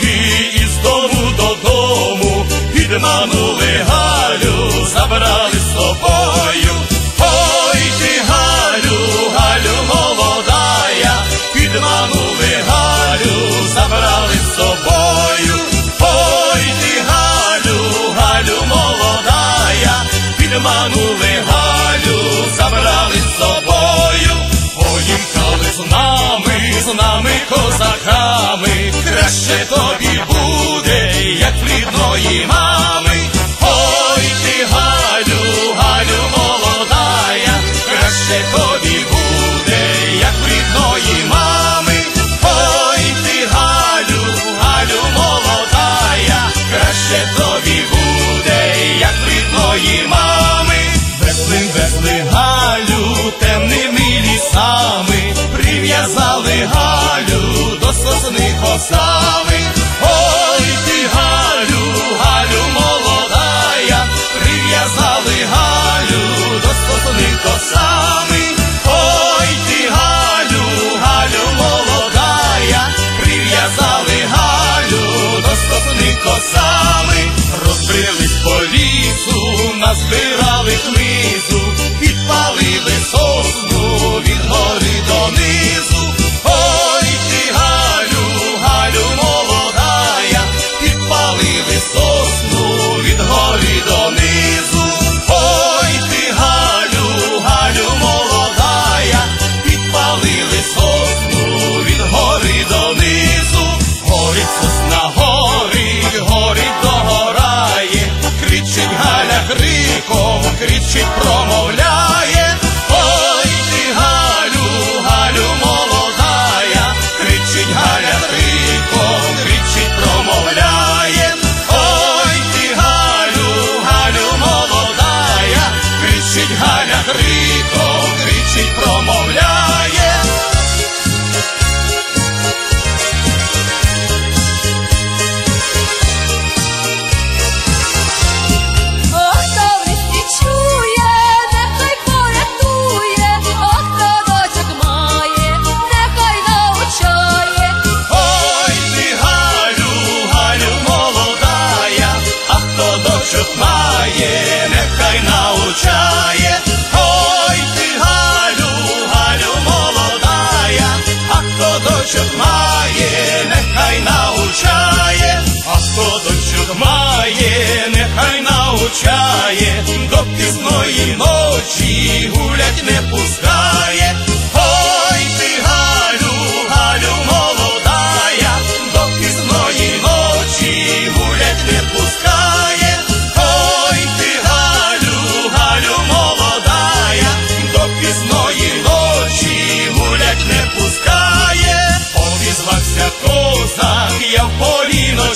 que estou. jak піцу, назбирали хмизу, підпалили сосну від гори донизу.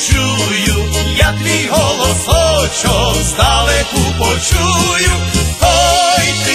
чую, я твій голосочок здалеку почую. Ой, ти